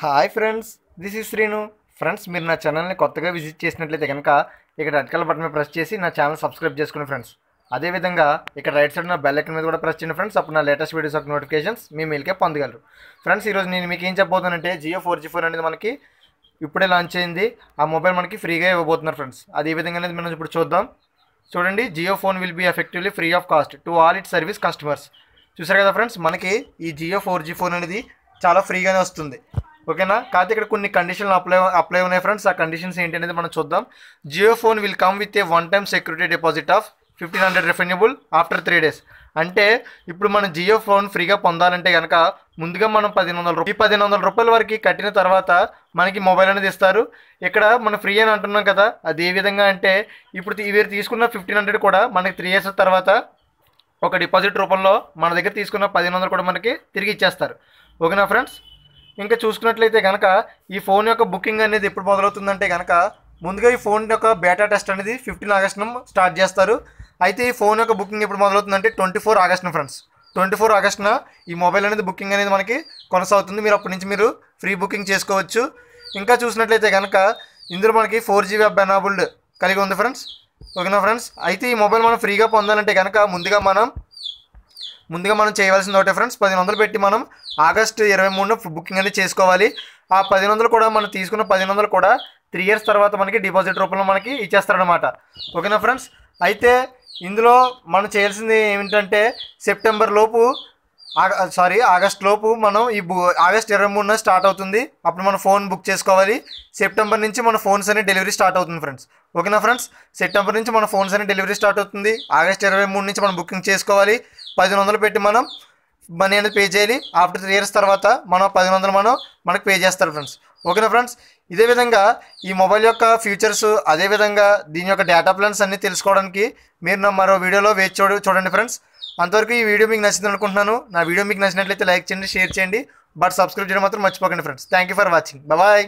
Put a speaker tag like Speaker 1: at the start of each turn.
Speaker 1: Hi friends this is Sreenu. Friends మీరు నా ఛానల్ని కొత్తగా విజిట్ చేసినట్లయితే కనుక ఇక్కడ రెడ్ కలర్ బటన్ మీద ప్రెస్ చేసి నా ఛానల్ సబ్స్క్రైబ్ చేసుకోండి ఫ్రెండ్స్ అదేవిధంగా ఇక్కడ రైట్ సైడ్ నా బెల్ ఐకన్ మీద కూడా ప్రెస్ చేయండి ఫ్రెండ్స్ అప్పుడు నా లేటెస్ట్ వీడియోస్ యొక్క నోటిఫికేషన్స్ మీ మెయిల్కే పొందగలరు. ఫ్రెండ్స్ ఈరోజు నేను మీకు ఏం చెప్పబోతానంటే జియో ఫోర్ జీ ఫోర్ అనేది మనకి ఇప్పుడే లాంచ్ అయింది. ఆ మొబైల్ మనకి ఫ్రీగా ఇవ్వబోతున్నారు ఫ్రెండ్స్ అది ఏ విధంగా అనేది మనం ఇప్పుడు చూద్దాం. చూడండి Jio phone will be effectively free of cost to all it service customers చూసారు కదా ఫ్రెండ్స్ మనకి ఈ జియో ఫోర్ జీ ఫోన్ అనేది చాలా ఫ్రీగానే వస్తుంది. ఓకేనా? కాకపోతే ఇక్కడ కొన్ని కండిషన్లు అప్లై అప్లై ఉన్నాయి ఫ్రెండ్స్ ఆ కండిషన్స్ ఏంటి అనేది మనం చూద్దాం. Jio phone will come with a one time security deposit of fifteen hundred refundable after three days అంటే ఇప్పుడు మనం జియో ఫోన్ ఫ్రీగా పొందాలంటే కనుక ముందుగా మనం పదిహేను వందల రూపాయలు పదిహేను వందల రూపాయల వరకు కట్టిన తర్వాత మనకి మొబైల్ అనేది ఇస్తారు. ఇక్కడ మనం ఫ్రీ అని అంటున్నాం కదా అది ఏ విధంగా అంటే ఇప్పుడు వీరు తీసుకున్న ఫిఫ్టీన్ హండ్రెడ్ కూడా మనకి త్రీ ఇయర్స్ తర్వాత ఒక డిపాజిట్ రూపంలో మన దగ్గర తీసుకున్న పదిహేను వందలు కూడా మనకి తిరిగి ఇచ్చేస్తారు. ఓకేనా ఫ్రెండ్స్ ఇంకా చూసుకున్నట్లయితే కనుక ఈ ఫోన్ యొక్క బుకింగ్ అనేది ఎప్పుడు మొదలవుతుందంటే కనుక ముందుగా ఈ ఫోన్ యొక్క బేటా టెస్ట్ అనేది ఫిఫ్టీన్ ఆగస్ట్న స్టార్ట్ చేస్తారు. అయితే ఈ ఫోన్ యొక్క బుకింగ్ ఎప్పుడు మొదలవుతుందంటే twenty four August friends twenty four ఆగస్ట్న ఈ మొబైల్ అనేది బుకింగ్ అనేది మనకి కొనసాగుతుంది. మీరు అప్పటి నుంచి మీరు ఫ్రీ బుకింగ్ చేసుకోవచ్చు. ఇంకా చూసినట్లయితే కనుక ఇందులో మనకి ఫోర్ జీ వెబ్ ఎనాబుల్డ్ కలిగి ఉంది ఫ్రెండ్స్ ఓకేనా ఫ్రెండ్స్ అయితే ఈ మొబైల్ మనం ఫ్రీగా పొందాలంటే కనుక ముందుగా మనం ముందుగా మనం చేయవలసింది ఒకటే ఫ్రెండ్స్ పదిహేను వందలు పెట్టి మనం ఆగస్టు ఇరవై మూడున బుకింగ్ అనేది చేసుకోవాలి. ఆ పదిహేను వందలు కూడా మనం తీసుకున్న పదిహేను వందలు కూడా త్రీ ఇయర్స్ తర్వాత మనకి డిపాజిట్ రూపంలో మనకి ఇచ్చేస్తారనమాట ఓకేనా ఫ్రెండ్స్? అయితే ఇందులో మనం చేయాల్సింది ఏమిటంటే సెప్టెంబర్ లోపు సారీ ఆగస్ట్ లోపు మనం ఈ బు ఆగస్ట్ ఇరవై మూడున స్టార్ట్ అవుతుంది. అప్పుడు మనం ఫోన్ బుక్ చేసుకోవాలి. సెప్టెంబర్ నుంచి మన ఫోన్స్ అనే డెలివరీ స్టార్ట్ అవుతుంది ఫ్రెండ్స్. ఓకేనా ఫ్రెండ్స్? సెప్టెంబర్ నుంచి మన ఫోన్స్ అనే డెలివరీ స్టార్ట్ అవుతుంది. ఆగస్ట్ ఇరవై మూడు నుంచి మనం బుకింగ్ చేసుకోవాలి. పదిహేను వందలు పెట్టి మనం మనీ అనేది పే చేయాలి. ఆఫ్టర్ త్రీ ఇయర్స్ తర్వాత మనం పది వందలు మనం మనకు పే చేస్తారు ఫ్రెండ్స్ ఓకేనా ఫ్రెండ్స్ ఇదే విధంగా ఈ మొబైల్ యొక్క ఫీచర్స్ అదేవిధంగా దీని యొక్క డేటా ప్లాన్స్ అన్నీ తెలుసుకోవడానికి మీరు నా మరో వీడియోలో వేచి చూడ చూడండి ఫ్రెండ్స్ అంతవరకు ఈ వీడియో మీకు నచ్చింది అనుకుంటున్నాను. నా వీడియో మీకు నచ్చినట్లయితే లైక్ చేయండి షేర్ చేయండి. బట్ సబ్స్క్రైబ్ చేయడం మాత్రం మర్చిపోకండి friends thank you for watching bye